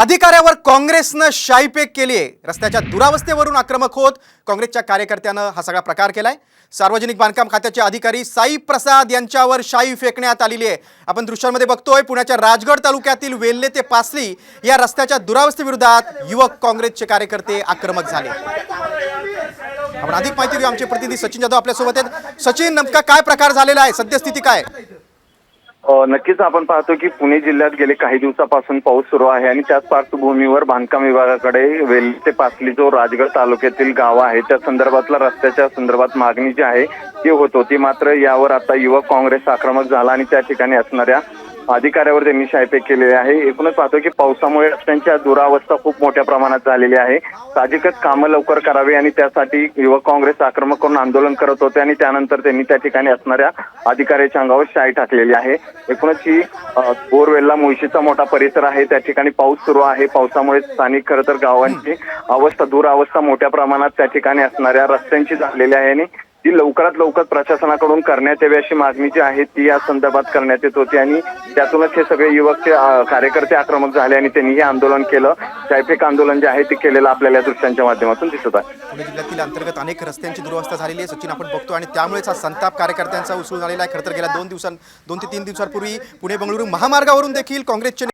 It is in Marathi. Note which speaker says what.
Speaker 1: अधिकाऱ्यावर काँग्रेसनं शाईपेक केली आहे. रस्त्याच्या दुरावस्थेवरून आक्रमक होत काँग्रेसच्या कार्यकर्त्यानं हा सगळा प्रकार केलाय. सार्वजनिक बांधकाम खात्याचे अधिकारी साई प्रसाद यांच्यावर शाई फेकण्यात आलेली आहे. आपण दृश्यांमध्ये बघतोय पुण्याच्या राजगड तालुक्यातील वेल्ले ते पासली या रस्त्याच्या दुरावस्थेविरोधात युवक काँग्रेसचे कार्यकर्ते आक्रमक झाले. आपण अधिक माहिती देऊ आमचे प्रतिनिधी सचिन जाधव आपल्यासोबत आहेत. सचिन नेमका काय प्रकार झालेला आहे? सद्यस्थिती काय?
Speaker 2: नक्कीच आपण पाहतो की पुणे जिल्ह्यात गेले काही दिवसापासून पाऊस सुरू आहे आणि त्याच पार्श्वभूमीवर बांधकाम विभागाकडे वेल ते पासली जो राजगड तालुक्यातील गाव आहे त्या संदर्भातला रस्त्याच्या संदर्भात मागणी जी आहे ती होत होती. मात्र यावर आता युवक काँग्रेस आक्रमक झाला आणि त्या ठिकाणी असणाऱ्या अधिकाऱ्यावर त्यांनी शायपेक केलेले आहे. एकूणच पाहतो की पावसामुळे रस्त्यांच्या दुरावस्था खूप मोठ्या प्रमाणात झालेली आहे. साहजिकच कामं लवकर करावी आणि त्यासाठी युवक काँग्रेस आक्रमक करून आंदोलन करत होते आणि त्यानंतर त्यांनी त्या ठिकाणी असणाऱ्या अधिकाऱ्याच्या अंगावर शाई टाकलेली आहे. एकूणच ही अ, बोरवेल्ला मुळशीचा मोठा परिसर आहे. त्या ठिकाणी पाऊस सुरू आहे. पावसामुळे स्थानिक खरं तर गावांची अवस्था दुरावस्था मोठ्या प्रमाणात त्या ठिकाणी असणाऱ्या रस्त्यांची झालेली आहे आणि ती लवकरात लवकर प्रशासनाकडून करण्यात यावी अशी मागणी जी आहे ती या संदर्भात करण्यात येत होती आणि त्यातूनच हे सगळे युवक ते, कार्यकर्ते आक्रमक झाले आणि त्यांनी हे आंदोलन केलं. शायफेक आंदोलन जे आहे ते केलेलं आपल्याला या दृश्यांच्या माध्यमातून दिसत आहे.
Speaker 1: पुणे जिल्ह्यातील अंतर्गत अनेक रस्त्यांची दुरवस्था झालेली आहे. सचिन आपण बघतो आणि त्यामुळेच हा संताप कार्यकर्त्यांचा उसळून झालेला आहे. खरं तर गेल्या दोन दिवसां दोन ते तीन दिवसांपूर्वी पुणे बंगळुरू महामार्गावरून देखील काँग्रेसचे